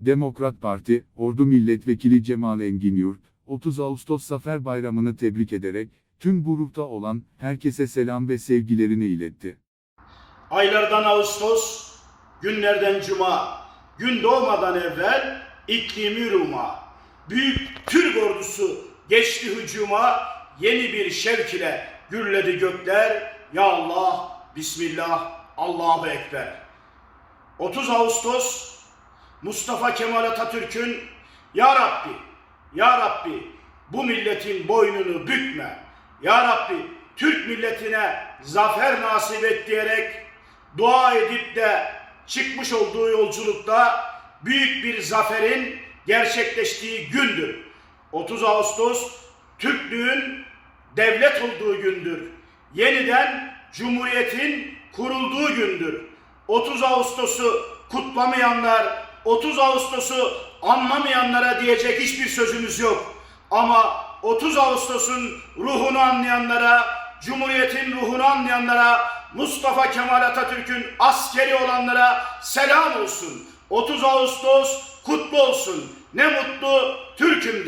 Demokrat Parti, Ordu Milletvekili Cemal Engin Yurt, 30 Ağustos Zafer Bayramı'nı tebrik ederek, tüm grupta olan herkese selam ve sevgilerini iletti. Aylardan Ağustos, günlerden Cuma, gün doğmadan evvel iklimi Ruma. Büyük Türk ordusu geçti hücuma, yeni bir şevk ile gürledi gökler. Ya Allah, Bismillah, Allahu Ekber. 30 Ağustos, Mustafa Kemal Atatürk'ün Ya Rabbi, Ya Rabbi bu milletin boynunu bükme. Ya Rabbi Türk milletine zafer nasip et diyerek dua edip de çıkmış olduğu yolculukta büyük bir zaferin gerçekleştiği gündür. 30 Ağustos Türklüğün devlet olduğu gündür. Yeniden Cumhuriyet'in kurulduğu gündür. 30 Ağustos'u kutlamayanlar, 30 Ağustos'u anlamayanlara diyecek hiçbir sözümüz yok. Ama 30 Ağustos'un ruhunu anlayanlara, Cumhuriyet'in ruhunu anlayanlara, Mustafa Kemal Atatürk'ün askeri olanlara selam olsun. 30 Ağustos kutlu olsun. Ne mutlu Türk'üm.